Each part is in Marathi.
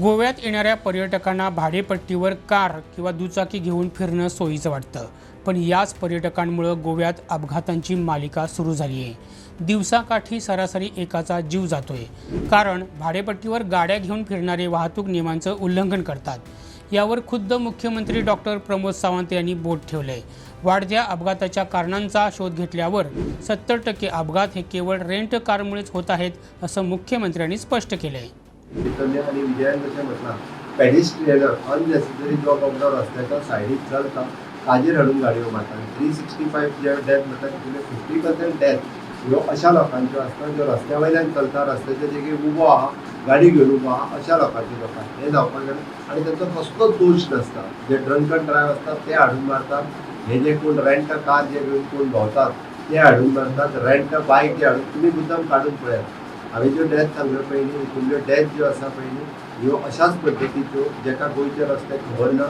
गोव्यात येणाऱ्या पर्यटकांना भाडेपट्टीवर कार किंवा दुचाकी घेऊन फिरणं सोयीचं वाटतं. पण याच पर्यटकांमुळं गोव्यात अपघातांची मालिका सुरू झाली आहे दिवसाकाठी सरासरी एकाचा जीव जातोय. कारण भाडेपट्टीवर गाड्या घेऊन फिरणारे वाहतूक नियमांचं उल्लंघन करतात. यावर खुद्द मुख्यमंत्री डॉक्टर प्रमोद सावंत यांनी बोट ठेवलंय. वाढत्या अपघाताच्या कारणांचा शोध घेतल्यावर सत्तर टक्के अपघात हे केवळ रेंट कारमुळेच होत आहेत असं मुख्यमंत्र्यांनी स्पष्ट केलंय. चैतन्य आणि विजयान जशें म्हटलां पेडिस्ट्रियनर अननेसेसरी जो बाबडो रस्त्याच्या सायडीक चलता ताजेर हाडून गाडयो मारता थ्री सिक्स्टी फायव्ह जे डेथ म्हणटा तितूंतले फिफ्टी पर्सेंट डेथ ह्यो अशा लोकांच्यो आसता ज्यो रस्त्या वयल्यान चलता रस्त्याच्या जागी उबो आहा गाडी घेवन उबो आहा अशा लोकांचे लोकां हें जावपाक जाय आनी तांचो कसलोच दोश नासता जे ड्रंक ड्रायव्ह आसता ते हाडून मारतात. हे जे कोण रेंट कार जे घेवन कोण भोंवतात ते हाडून मारतात. रेंट बायक जे हाडून तुमी मुद्दाम काडून पळयात हांवें ज्यो डॅथ सांगल्यो पयलीं हितूंतल्यो डॅथ ज्यो आसा पयलीं ह्यो अशाच पद्दतीच्यो जेका गोंयचे रस्ते खबर ना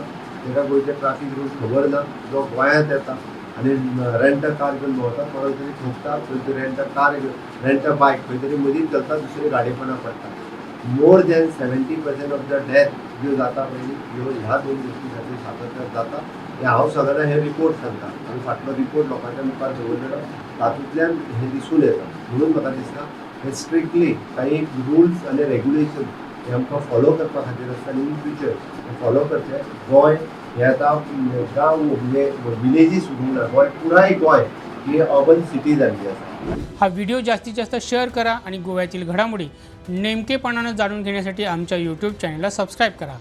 जेका गोंयचे ट्राफीक रूल खबर ना जो गोंयांत येता आनी रेंट कार घेवन भोंवता कोणाक तरी ठोकता खंय तरी rent car rent a bike खंय तरी मदींच चलता दुसरी गाडयेपणां पडटा more than seventy percent of the death ज्यो जाता पयली ह्यो ह्या दोन गोश्टी खातीर सातत्यात जाता. हे हांव सगळ्यांना हे रिपोर्ट सांगता. आनी फाटलो रिपोर्ट लोकांच्या मुखार दवरलेलो. तातूंतल्यान हे दिसून येता. म्हणून म्हाका दिसता हे स्ट्रिक्टली काही रुल्स आणि रेग्युलेशन हे आमकां फॉलो करपा खातीर आसता. आनी इन फ्युचर फॉलो करचे. गोंय हे आतां गांव म्हणजे विलेजीस उरूंक गोंय पुराय गोंय ही अर्बन सिटी जाल्ली आसा. हा व्हिडिओ जास्तीत जास्त शेअर करा आणि गोव्यातील घडामोडी नेमकेपणानं जाणून घेण्यासाठी आमच्या यूट्यूब चॅनलला सबस्क्राईब करा.